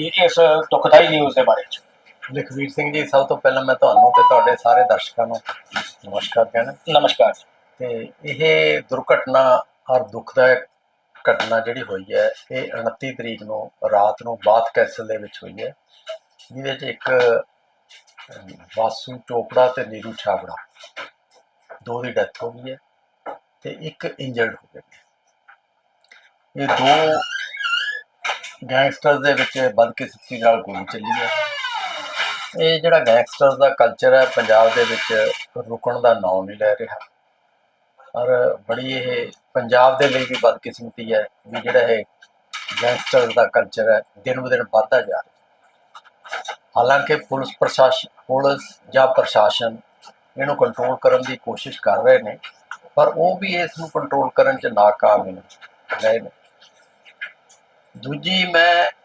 ਇਸ ਦੁਖਦਾਈ ਨਿਊਜ਼ ਦੇ ਬਾਰੇ ਚ। ਲਖਵੀਰ ਸਿੰਘ ਜੀ ਸਭ ਤੋਂ ਪਹਿਲਾਂ ਮੈਂ ਤੁਹਾਨੂੰ ਤੇ ਤੁਹਾਡੇ ਸਾਰੇ ਦਰਸ਼ਕਾਂ ਨੂੰ ਨਮਸਕਾਰ ਕਹਿਣਾ। ਨਮਸਕਾਰ ਤੇ ਇਹ ਦੁਰਘਟਨਾ ਔਰ ਦੁਖਦਾਇਕ ਘਟਨਾ ਜਿਹੜੀ ਹੋਈ ਹੈ ਇਹ 29 ਤਰੀਕ ਨੂੰ ਰਾਤ ਨੂੰ ਬਾਥ ਕੈਸਲ ਦੇ ਵਿੱਚ ਹੋਈ ਹੈ। ਜਿਹਦੇ 'ਚ ਇੱਕ ਵਾਸੂ ਚੋਪੜਾ ਤੇ ਨੀਰੂ ਛਾਬੜਾ ਦੋ ਦੀ ਡੈਥ ਹੋ ਗਈ ਹੈ ਤੇ ਇੱਕ ਇੰਜਰਡ ਹੋ ਗਿਆ। ਇਹ ਦੋ ਗੈਂਗਸਟਰਸ ਦੇ ਵਿੱਚ ਬਦਕਿਸਮਤੀ ਨਾਲ ਗੋਲੀ ਚੱਲੀ ਹੈ। ਇਹ ਜਿਹੜਾ ਗੈਂਗਸਟਰਸ ਦਾ ਕਲਚਰ ਹੈ, ਪੰਜਾਬ ਦੇ ਵਿੱਚ ਰੁਕਣ ਦਾ ਨਾਮ ਨਹੀਂ ਲੈ ਰਿਹਾ। ਔਰ ਬੜੀ ਇਹ ਪੰਜਾਬ ਦੇ ਲਈ ਵੀ ਬਦਕਿਸਮਤੀ ਹੈ ਵੀ ਜਿਹੜਾ ਇਹ ਗੈਂਗਸਟਰਸ ਦਾ ਕਲਚਰ ਹੈ, ਦਿਨ ਬ ਦਿਨ ਵੱਧਦਾ ਜਾ ਰਿਹਾ। ਹਾਲਾਂਕਿ ਪੁਲਿਸ ਪ੍ਰਸ਼ਾਸਨ ਪੁਲਿਸ ਜਾਂ ਪ੍ਰਸ਼ਾਸਨ ਇਹਨੂੰ ਕੰਟਰੋਲ ਕਰਨ ਦੀ ਕੋਸ਼ਿਸ਼ ਕਰ ਰਹੇ ਨੇ, ਪਰ ਉਹ ਵੀ ਇਸ ਨੂੰ ਕੰਟਰੋਲ ਕਰਨ 'ਚ ਨਾਕਾਮ ਨੇ ਰਹੇ ਨੇ। ਦੂਜੀ ਮੈਂ